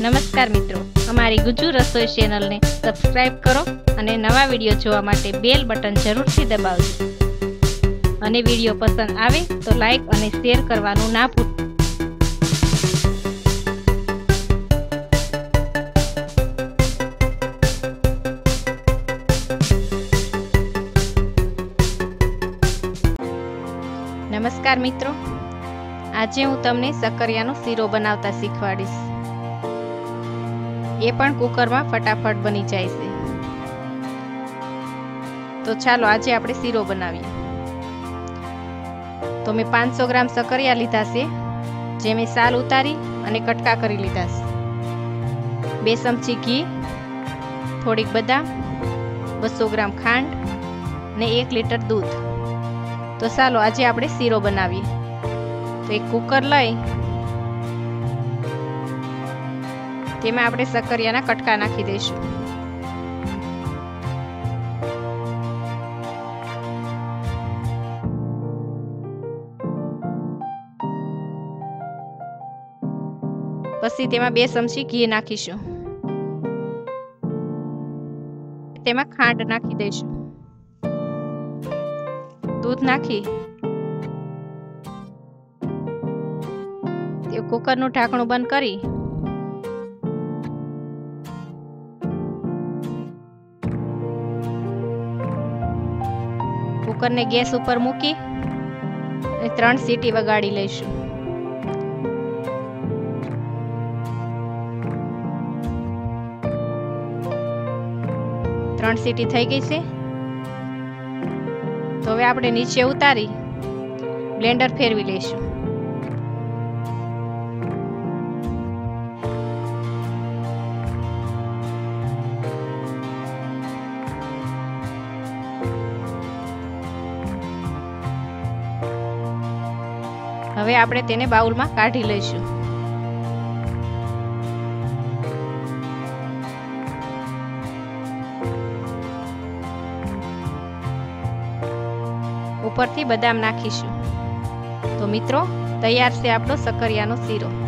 નમસ્કાર મિત્રો. અમારી ગુજુ રસોઈ ચેનલને સબસ્ક્રાઇબ કરો અને નવા વીડિયો જોવા માટે બેલ બટન જરૂરથી દબાવજો. અને વીડિયો પસંદ આવે તો લાઈક અને શેર કરવાનું ના ભૂલતા નમસ્કાર મિત્રો. આજે હું તમને સકરિયાનો શીરો બનાવતા શીખવાડીશ. એ પણ કુકરમાં ફટાફટ બની જાય છે. તો ચાલો આજે આપણે શીરો બનાવીએ. તો મેં પાંચસો ગ્રામ સકરિયા લીધા છે, જે મેં સાલ ઉતારી અને કટકા કરી લીધા છે. બે ચમચી ઘી, થોડીક બદામ, બસો ગ્રામ ખાંડ ને એક લીટર દૂધ. તો ચાલો આજે આપણે શીરો બનાવીએ. તો એક કુકર લઈ તેમાં આપણે સક્કરિયાના કટકા નાખી દઈશું. પછી તેમાં બે ચમચી ઘી નાખીશું. તેમાં ખાંડ નાખી દઈશું. દૂધ નાખી. કુકરનું ઢાંકણું બંધ કરી કુકરને ગેસ ઉપર મૂકી ત્રણ સીટી વગાડી લઈશું. ત્રણ સીટી થઈ ગઈ છે. તો હવે આપણે નીચે ઉતારી બ્લેન્ડર ફેરવી લઈશું. હવે આપણે તેને બાઉલમાં કાઢી લઈશું. ઉપરથી બદામ નાખીશું. તો મિત્રો, તૈયાર છે આપણો સકરિયાનો શીરો.